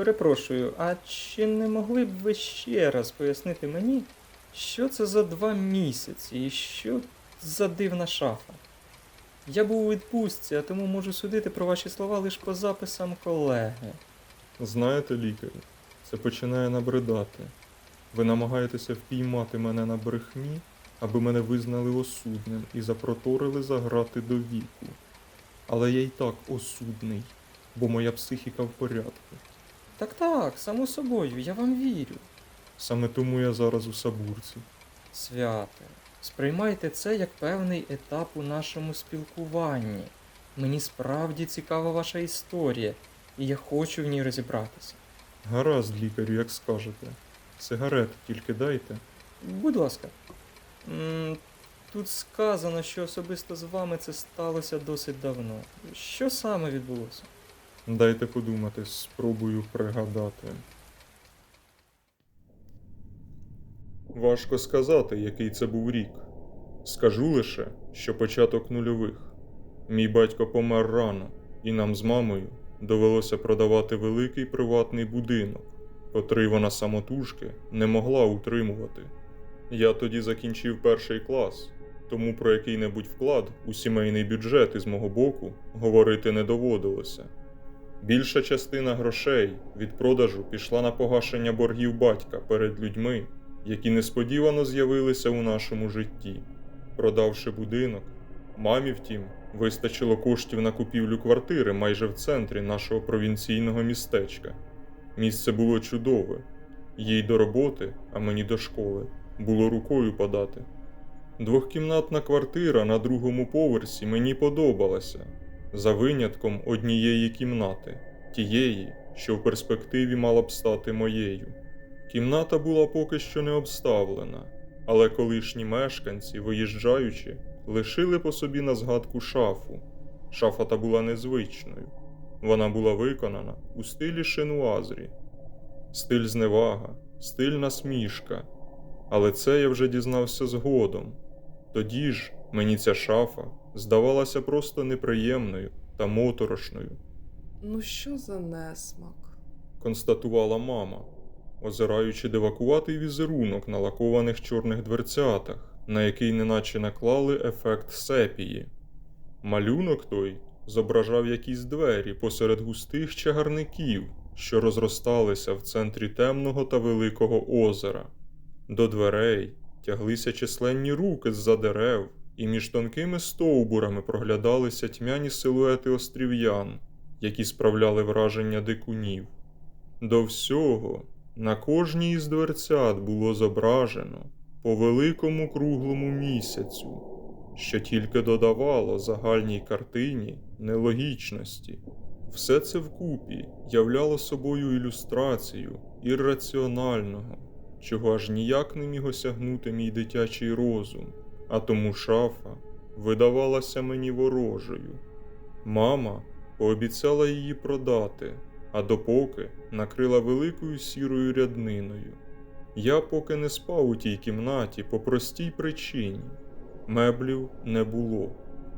перепрошую, а чи не могли б ви ще раз пояснити мені, що це за два місяці і що за дивна шафа? Я був у відпустці, а тому можу судити про ваші слова лише по записам колеги. Знаєте, лікарю, це починає набридати. Ви намагаєтеся впіймати мене на брехні, аби мене визнали осудним і запроторили за грати до віку. Але я й так осудний, бо моя психіка в порядку. Так так, само собою, я вам вірю. Саме тому я зараз у Сабурці. Святе, сприймайте це як певний етап у нашому спілкуванні. Мені справді цікава ваша історія, і я хочу в ній розібратися. Гаразд, лікарю, як скажете. Сигарету тільки дайте. Будь ласка. М, Тут сказано, що особисто з вами це сталося досить давно. Що саме відбулося? Дайте подумати, спробую пригадати. Важко сказати, який це був рік. Скажу лише, що початок нульових. Мій батько помер рано, і нам з мамою довелося продавати великий приватний будинок, котрий вона самотужки не могла утримувати. Я тоді закінчив перший клас, тому про який-небудь вклад у сімейний бюджет із мого боку говорити не доводилося. Більша частина грошей від продажу пішла на погашення боргів батька перед людьми, які несподівано з'явилися у нашому житті. Продавши будинок, мамі, втім, вистачило коштів на купівлю квартири майже в центрі нашого провінційного містечка. Місце було чудове, їй до роботи, а мені до школи, було рукою подати. Двохкімнатна квартира на другому поверсі мені подобалася, за винятком однієї кімнати, тієї, що в перспективі мала б стати моєю. Кімната була поки що не обставлена, але колишні мешканці, виїжджаючи, лишили по собі на згадку шафу. Шафа та була незвичною. Вона була виконана у стилі шинуазрі. Стиль зневага, стиль насмішка. Але це я вже дізнався згодом. Тоді ж мені ця шафа здавалася просто неприємною та моторошною, Ну що за несмак? констатувала мама, озираючи дивакуватий візерунок на лакованих чорних дверцятах, на який неначе наклали ефект сепії. Малюнок той зображав якісь двері посеред густих чагарників, що розросталися в центрі темного та великого озера. До дверей тяглися численні руки з-за дерев, і між тонкими стовбурами проглядалися тьмяні силуети острів'ян, які справляли враження дикунів. До всього на кожній із дверцят було зображено по великому круглому місяцю, що тільки додавало загальній картині нелогічності. Все це вкупі являло собою ілюстрацію ірраціонального, чого аж ніяк не міг осягнути мій дитячий розум, а тому шафа видавалася мені ворожою. Мама пообіцяла її продати, а допоки накрила великою сірою рядниною. Я поки не спав у тій кімнаті по простій причині. Меблів не було,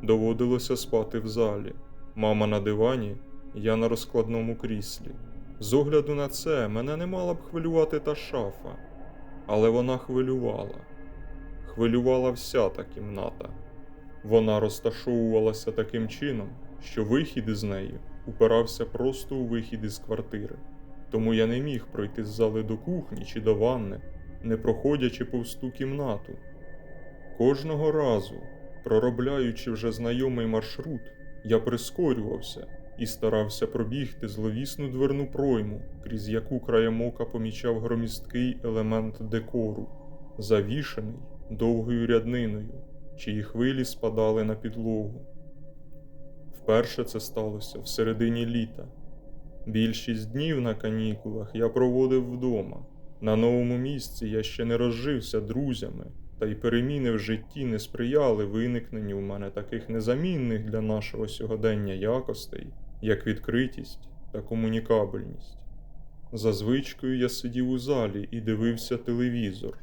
доводилося спати в залі. Мама на дивані, я на розкладному кріслі. З огляду на це мене не мала б хвилювати та шафа, але вона хвилювала. Хвилювала вся та кімната. Вона розташовувалася таким чином, що вихід із неї упирався просто у вихід із квартири, тому я не міг пройти з зали до кухні чи до ванни, не проходячи повз ту кімнату. Кожного разу, проробляючи вже знайомий маршрут, я прискорювався і старався пробігти зловісну дверну пройму, крізь яку краєм ока помічав громісткий елемент декору, завішаний довгою рядниною, чиї хвилі спадали на підлогу. Вперше це сталося в середині літа. Більшість днів на канікулах я проводив вдома. На новому місці я ще не розжився друзями, та й переміни в житті не сприяли виникненню в мене таких незамінних для нашого сьогодення якостей, як відкритість та комунікабельність. За звичкою я сидів у залі і дивився телевізор.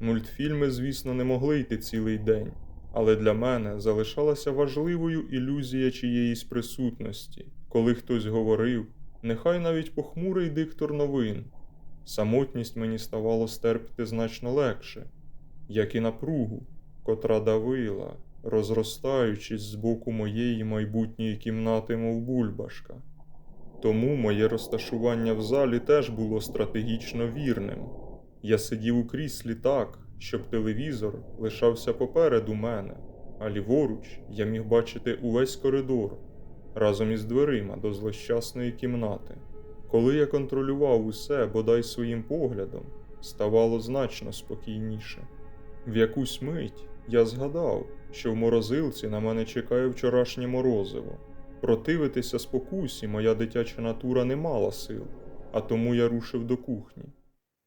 Мультфільми, звісно, не могли йти цілий день, але для мене залишалася важливою ілюзія чиєїсь присутності, коли хтось говорив, нехай навіть похмурий диктор новин. Самотність мені ставало стерпіти значно легше, як і напругу, котра давила, розростаючись з боку моєї майбутньої кімнати, мов бульбашка. Тому моє розташування в залі теж було стратегічно вірним. Я сидів у кріслі так, щоб телевізор лишався попереду мене, а ліворуч я міг бачити увесь коридор разом із дверима до злощасної кімнати. Коли я контролював усе бодай своїм поглядом, ставало значно спокійніше. В якусь мить я згадав, що в морозилці на мене чекає вчорашнє морозиво. Противитися спокусі моя дитяча натура не мала сил, а тому я рушив до кухні.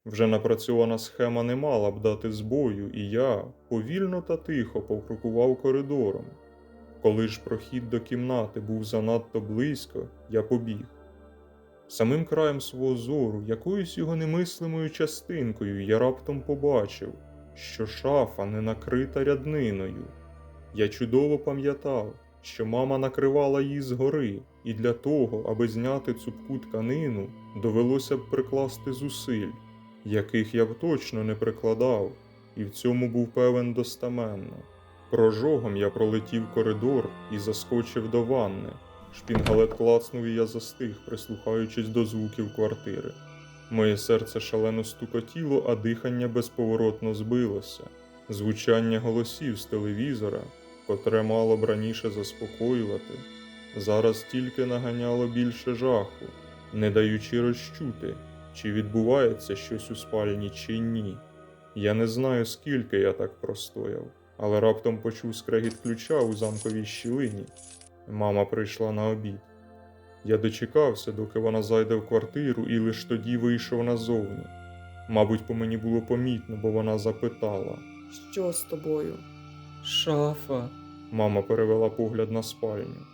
Вже напрацьована схема не мала б дати збою, і я повільно та тихо покрокував коридором. Коли ж прохід до кімнати був занадто близько, я побіг. Самим краєм свого зору, якоюсь його немислимою частинкою, я раптом побачив, що шафа не накрита рядниною. Я чудово пам'ятав, що мама накривала її згори, і для того, аби зняти цупку тканину, довелося б прикласти зусиль, яких я б точно не прикладав, і в цьому був певен достаменно. Прожогом я пролетів коридор і заскочив до ванни. Шпінгалет клацнув, і я застиг, прислухаючись до звуків квартири. Моє серце шалено стукотіло, а дихання безповоротно збилося. Звучання голосів з телевізора, котре мало б раніше заспокоювати, зараз тільки наганяло більше жаху, не даючи розчути, чи відбувається щось у спальні, чи ні. Я не знаю, скільки я так простояв, але раптом почув скрегіт ключа у замковій щілині. Мама прийшла на обід. Я дочекався, доки вона зайде в квартиру, і лиш тоді вийшов назовні. Мабуть, по мені було помітно, бо вона запитала. Що з тобою? Шафа. Мама перевела погляд на спальню.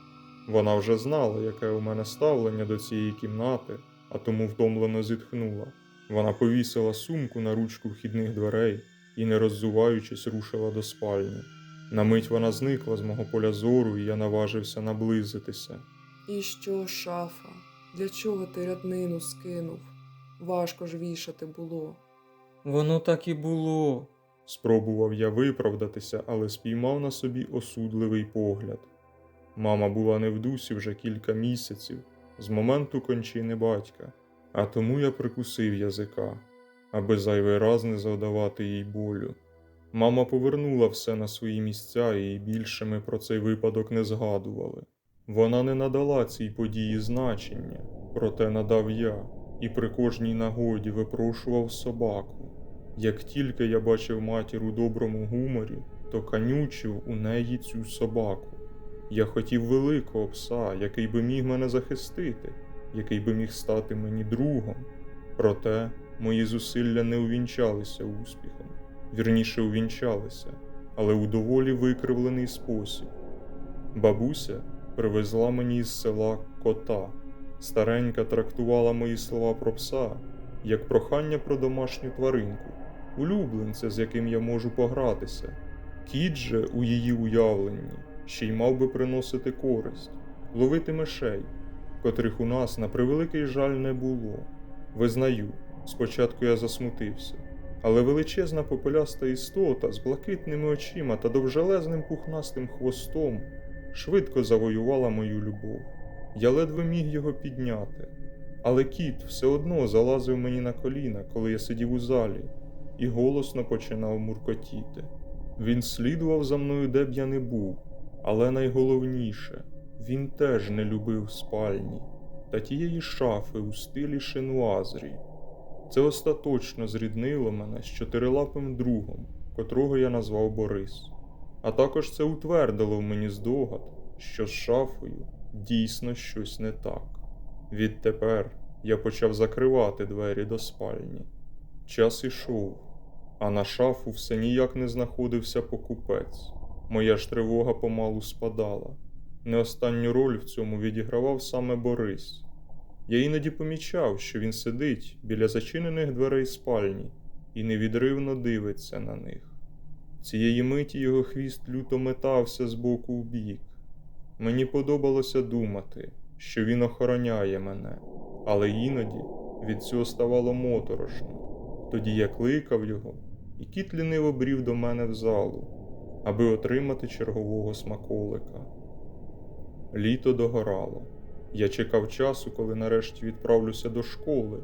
Вона вже знала, яке у мене ставлення до цієї кімнати, а тому втомлено зітхнула. Вона повісила сумку на ручку вхідних дверей і, не роззуваючись, рушила до спальні. На мить вона зникла з мого поля зору, і я наважився наблизитися. І що, шафа? Для чого ти ряднину скинув? Важко ж вішати було. Воно так і було. Спробував я виправдатися, але спіймав на собі осудливий погляд. Мама була не в дусі вже кілька місяців з моменту кончини батька, а тому я прикусив язика, аби зайвий раз не завдавати їй болю. Мама повернула все на свої місця, і більше ми про цей випадок не згадували. Вона не надала цій події значення, проте надав я, і при кожній нагоді випрошував собаку. Як тільки я бачив матір у доброму гуморі, то канючив у неї цю собаку. Я хотів великого пса, який би міг мене захистити, який би міг стати мені другом. Проте мої зусилля не увінчалися успіхом, вірніше увінчалися, але у доволі викривлений спосіб. Бабуся привезла мені із села кота. Старенька трактувала мої слова про пса як прохання про домашню тваринку, улюбленця, з яким я можу погратися. Кіт же у її уявленні ще й мав би приносити користь, ловити мишей, котрих у нас на превеликий жаль не було. Визнаю, спочатку я засмутився, але величезна попеляста істота з блакитними очима та довжелезним пухнастим хвостом швидко завоювала мою любов. Я ледве міг його підняти, але кіт все одно залазив мені на коліна, коли я сидів у залі, і голосно починав муркотіти. Він слідував за мною, де б я не був, але найголовніше, він теж не любив спальні та тієї шафи у стилі шинуазрі. Це остаточно зріднило мене з чотирилапим другом, котрого я назвав Борис. А також це утвердило в мені здогад, що з шафою дійсно щось не так. Відтепер я почав закривати двері до спальні. Час ішов, а на шафу все ніяк не знаходився покупець. Моя ж тривога помалу спадала. Не останню роль в цьому відігравав саме Борис. Я іноді помічав, що він сидить біля зачинених дверей спальні і невідривно дивиться на них. Цієї миті його хвіст люто метався з боку в бік. Мені подобалося думати, що він охороняє мене, але іноді від цього ставало моторошно. Тоді я кликав його, і кіт ліниво брів до мене в залу, аби отримати чергового смаколика. Літо догорало. Я чекав часу, коли нарешті відправлюся до школи,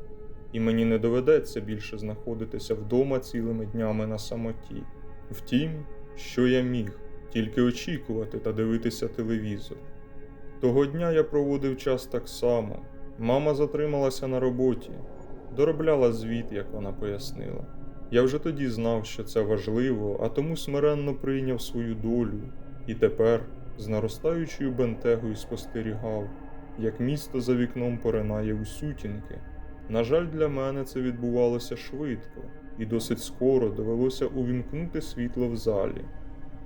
і мені не доведеться більше знаходитися вдома цілими днями на самоті. Втім, що я міг тільки очікувати та дивитися телевізор. Того дня я проводив час так само. Мама затрималася на роботі, доробляла звіт, як вона пояснила. Я вже тоді знав, що це важливо, а тому смиренно прийняв свою долю, і тепер з наростаючою бентегою спостерігав, як місто за вікном поринає у сутінки. На жаль, для мене це відбувалося швидко, і досить скоро довелося увімкнути світло в залі.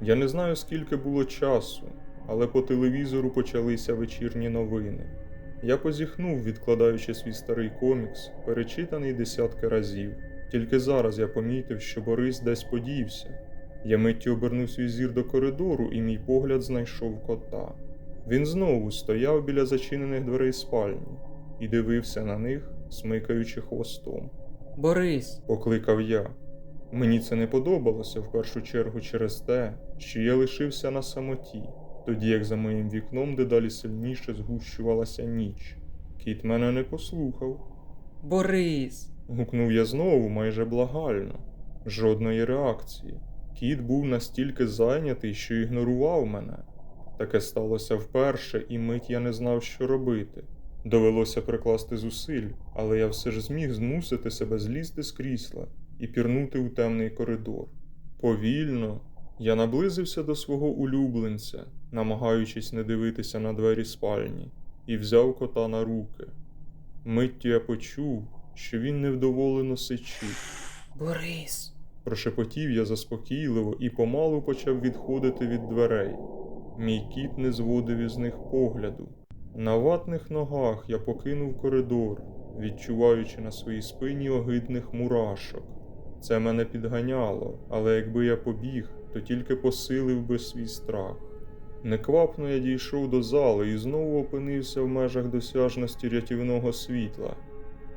Я не знаю, скільки було часу, але по телевізору почалися вечірні новини. Я позіхнув, відкладаючи свій старий комікс, перечитаний десятки разів. Тільки зараз я помітив, що Борис десь подівся. Я миттю обернув свій зір до коридору, і мій погляд знайшов кота. Він знову стояв біля зачинених дверей спальні і дивився на них, смикаючи хвостом. Борис, Покликав я. Мені це не подобалося в першу чергу через те, що я лишився на самоті, тоді як за моїм вікном дедалі сильніше згущувалася ніч. Кіт мене не послухав. Борис. Гукнув я знову майже благально. Жодної реакції. Кіт був настільки зайнятий, що ігнорував мене. Таке сталося вперше, і мить я не знав, що робити. Довелося прикласти зусиль, але я все ж зміг змусити себе злізти з крісла і пірнути у темний коридор. Повільно я наблизився до свого улюбленця, намагаючись не дивитися на двері спальні, і взяв кота на руки. Миттю я почув, що він невдоволено сичить. Борис. Прошепотів я заспокійливо і помалу почав відходити від дверей. Мій кіт не зводив із них погляду. На ватних ногах я покинув коридор, відчуваючи на своїй спині огидних мурашок. Це мене підганяло, але якби я побіг, то тільки посилив би свій страх. Неквапно я дійшов до зали і знову опинився в межах досяжності рятівного світла.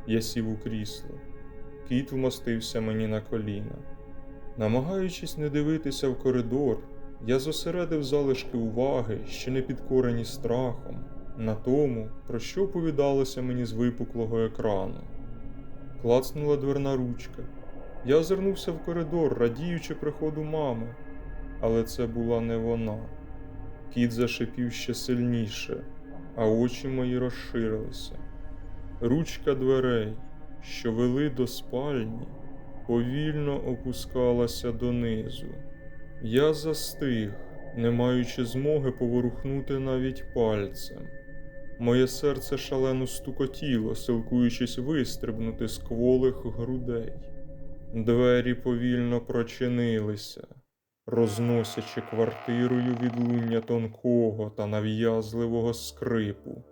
Я сів у крісло. Кіт вмостився мені на коліна. Намагаючись не дивитися в коридор, я зосередив залишки уваги, ще не підкорені страхом, на тому, про що оповідалося мені з випуклого екрану. Клацнула дверна ручка. Я озирнувся в коридор, радіючи приходу мами, але це була не вона. Кіт зашипів ще сильніше, а очі мої розширилися. Ручка дверей, що вели до спальні, повільно опускалася донизу. Я застиг, не маючи змоги поворухнути навіть пальцем. Моє серце шалено стукотіло, силкуючись вистрибнути з кволих грудей. Двері повільно прочинилися, розносячи квартирою відлуння тонкого та нав'язливого скрипу.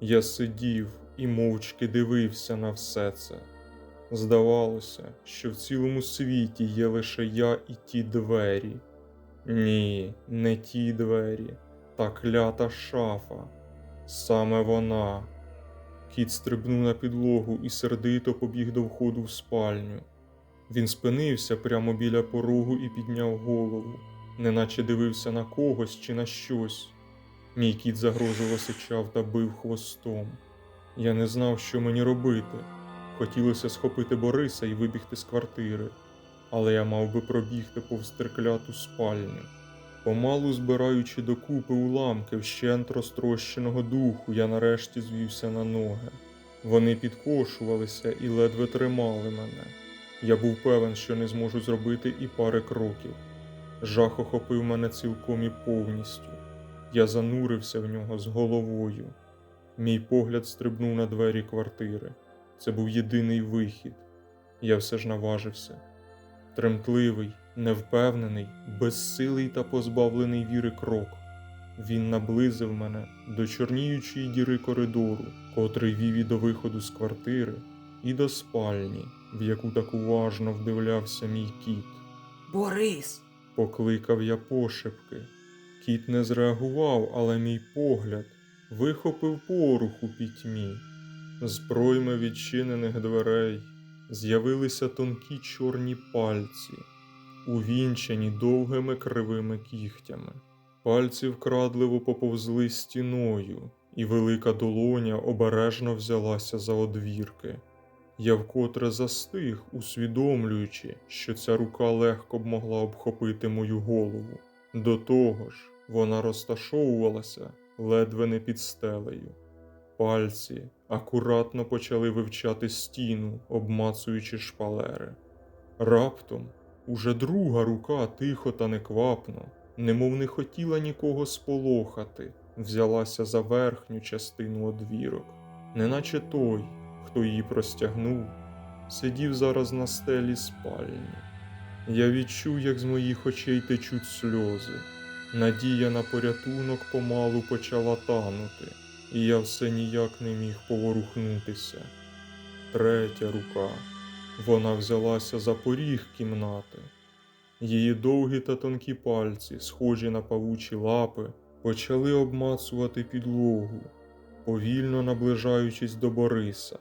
Я сидів і мовчки дивився на все це. Здавалося, що в цілому світі є лише я і ті двері. Ні, не ті двері, та клята шафа. Саме вона. Кіт стрибнув на підлогу і сердито побіг до входу в спальню. Він спинився прямо біля порогу і підняв голову, неначе дивився на когось чи на щось. Мій кіт загрозливо сичав та бив хвостом. Я не знав, що мені робити. Хотілося схопити Бориса і вибігти з квартири, але я мав би пробігти повз трикляту спальню. Помалу збираючи докупи уламки вщент розтрощеного духу, я нарешті звівся на ноги. Вони підкошувалися і ледве тримали мене. Я був певен, що не зможу зробити і пари кроків. Жах охопив мене цілком і повністю. Я занурився в нього з головою. Мій погляд стрибнув на двері квартири. Це був єдиний вихід. Я все ж наважився. Тремтливий, невпевнений, безсилий та позбавлений віри крок. Він наблизив мене до чорніючої діри коридору, котрий вів і до виходу з квартири, і до спальні, в яку так уважно вдивлявся мій кіт. Борис. Покликав я пошепки. Кіт не зреагував, але мій погляд вихопив порух у пітьмі. З пройми відчинених дверей з'явилися тонкі чорні пальці, увінчані довгими кривими кігтями. Пальці вкрадливо поповзли стіною, і велика долоня обережно взялася за одвірки. Я вкотре застиг, усвідомлюючи, що ця рука легко б могла обхопити мою голову. До того ж, вона розташовувалася ледве не під стелею. Пальці акуратно почали вивчати стіну, обмацуючи шпалери. Раптом уже друга рука тихо та неквапно, немов не хотіла нікого сполохати, взялася за верхню частину одвірок, неначе той, хто її простягнув, сидів зараз на стелі спальні. Я відчув, як з моїх очей течуть сльози. Надія на порятунок помалу почала танути, і я все ніяк не міг поворухнутися. Третя рука. Вона взялася за поріг кімнати. Її довгі та тонкі пальці, схожі на павучі лапи, почали обмацувати підлогу, повільно наближаючись до Бориса.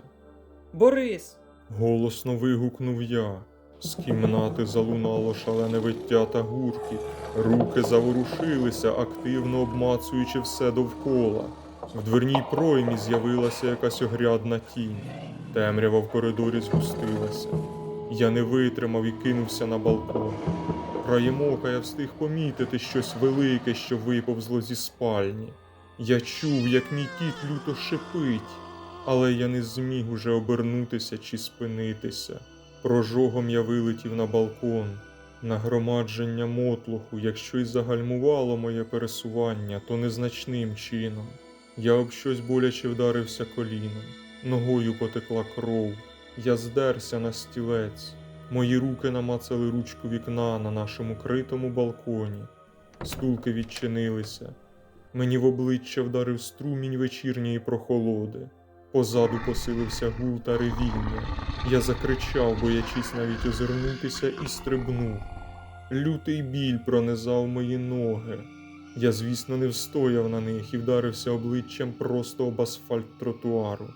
Борис! Голосно вигукнув я. З кімнати залунало шалене виття та гуркіт. Руки заворушилися, активно обмацуючи все довкола. В дверній проймі з'явилася якась огрядна тінь. Темрява в коридорі згустилася. Я не витримав і кинувся на балкон. Краєм ока я встиг помітити щось велике, що виповзло зі спальні. Я чув, як мій кіт люто шипить, але я не зміг уже обернутися чи спинитися. Прожогом я вилетів на балкон. Нагромадження мотлуху, якщо й загальмувало моє пересування, то незначним чином. Я об щось боляче вдарився коліном, ногою потекла кров. Я здерся на стілець. Мої руки намацали ручку вікна на нашому критому балконі. Стулки відчинилися. Мені в обличчя вдарив струмінь вечірньої прохолоди. Позаду посилився гул та ревіння. Я закричав, боячись навіть озирнутися, і стрибнув. Лютий біль пронизав мої ноги. Я, звісно, не встояв на них і вдарився обличчям просто об асфальт тротуару.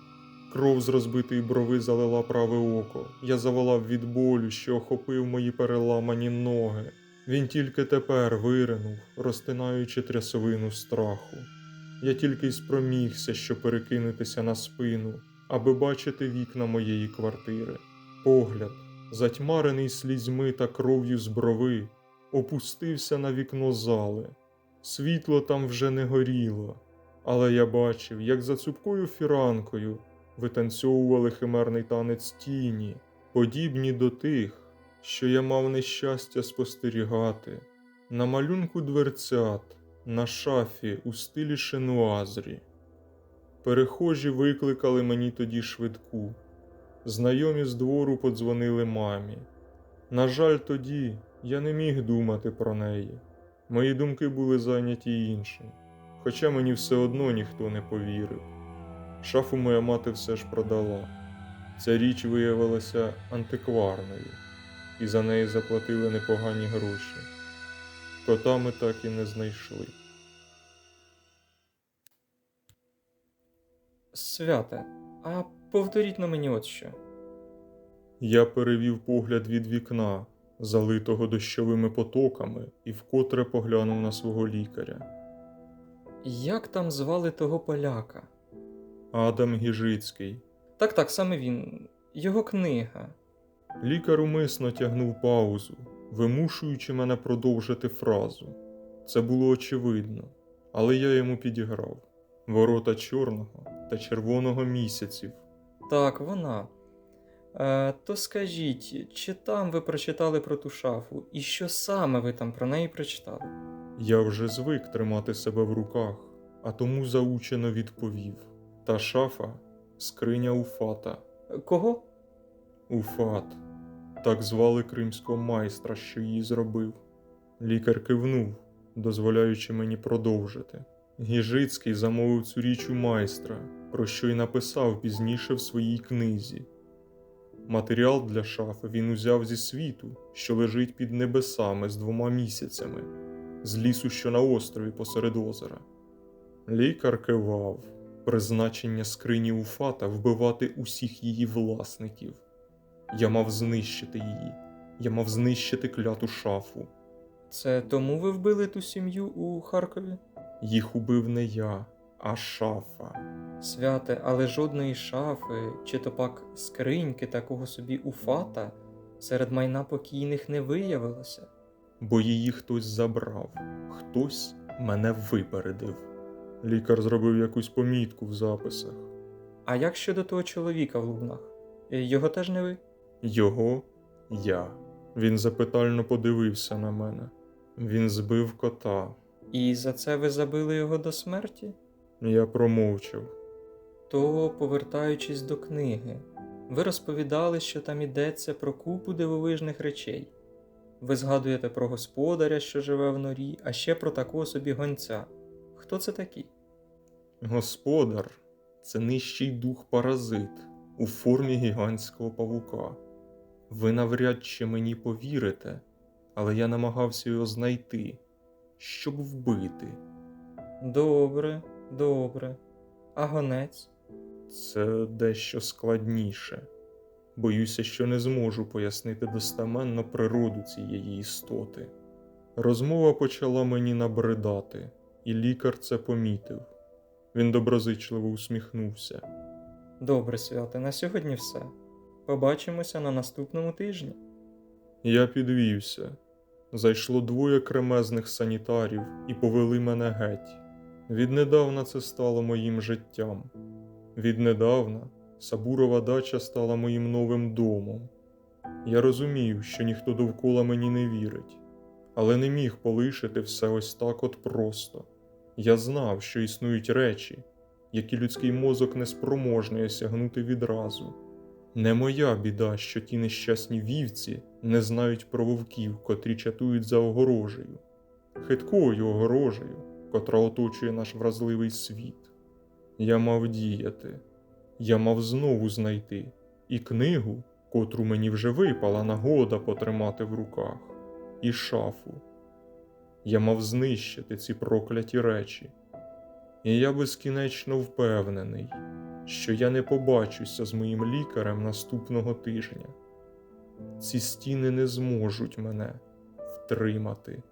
Кров з розбитої брови залила праве око. Я заволав від болю, що охопив мої переламані ноги. Він тільки тепер виринув, розтинаючи трясовину страху. Я тільки й спромігся, що перекинутися на спину, аби бачити вікна моєї квартири. Погляд, затьмарений слізьми та кров'ю з брови, опустився на вікно зали. Світло там вже не горіло, але я бачив, як за цупкою фіранкою витанцьовували химерний танець тіні, подібні до тих, що я мав нещастя спостерігати, на малюнку дверцят, на шафі у стилі шинуазрі. Перехожі викликали мені тоді швидку. Знайомі з двору подзвонили мамі. На жаль, тоді я не міг думати про неї. Мої думки були зайняті іншим, хоча мені все одно ніхто не повірив. Шафу моя мати все ж продала. Ця річ виявилася антикварною, і за неї заплатили непогані гроші. Кота ми так і не знайшли. Святе, а повторіть на мені от що. Я перевів погляд від вікна, залитого дощовими потоками, і вкотре поглянув на свого лікаря. Як там звали того поляка? Адам Гіжицький. Так, так, саме він. Його книга. Лікар умисно тягнув паузу, вимушуючи мене продовжити фразу. Це було очевидно, але я йому підіграв. Ворота чорного та червоного місяців. Так, вона. Е, то скажіть, чи там ви прочитали про ту шафу, і що саме ви там про неї прочитали? Я вже звик тримати себе в руках, а тому заучено відповів. Та шафа скриня Уфата. Кого? Уфат. Так звали кримського майстра, що її зробив. Лікар кивнув, дозволяючи мені продовжити. Гіжицький замовив цю річ у майстра, про що й написав пізніше в своїй книзі. Матеріал для шафи він узяв зі світу, що лежить під небесами з двома місяцями, з лісу, що на острові посеред озера. Лікар кивав. Призначення скрині Уфата вбивати усіх її власників. Я мав знищити її. Я мав знищити кляту шафу. Це тому ви вбили ту сім'ю у Харкові? Їх убив не я, а шафа. Святе, але жодної шафи чи то пак скриньки такого собі уфата серед майна покійних не виявилося. бо її хтось забрав, хтось мене випередив. Лікар зробив якусь помітку в записах. А як щодо того чоловіка в лубнах? Е, Його теж не ви? Його я. Він запитально подивився на мене. Він збив кота. І за це ви забили його до смерті? Я промовчав. То, повертаючись до книги, ви розповідали, що там йдеться про купу дивовижних речей. Ви згадуєте про господаря, що живе в норі, а ще про такого собі гонця. Хто це такий? Господар це нижчий дух паразит у формі гігантського павука. Ви навряд чи мені повірите, але я намагався його знайти, щоб вбити. Добре, добре. А гонець? Це дещо складніше. Боюся, що не зможу пояснити достеменно природу цієї істоти. Розмова почала мені набридати, і лікар це помітив. Він доброзичливо усміхнувся. Добре, святе, на сьогодні все. Побачимося на наступному тижні. Я підвівся. Зайшло двоє кремезних санітарів і повели мене геть. Віднедавна це стало моїм життям. Віднедавна Сабурова дача стала моїм новим домом. Я розумів, що ніхто довкола мені не вірить, але не міг полишити все ось так от просто. Я знав, що існують речі, які людський мозок не спроможний осягнути відразу. Не моя біда, що ті нещасні вівці не знають про вовків, котрі чатують за огорожею, хиткою огорожею, котра оточує наш вразливий світ. Я мав діяти, я мав знову знайти і книгу, котру мені вже випала нагода потримати в руках, і шафу. Я мав знищити ці прокляті речі. І я безкінечно впевнений, що я не побачуся з моїм лікарем наступного тижня. Ці стіни не зможуть мене втримати.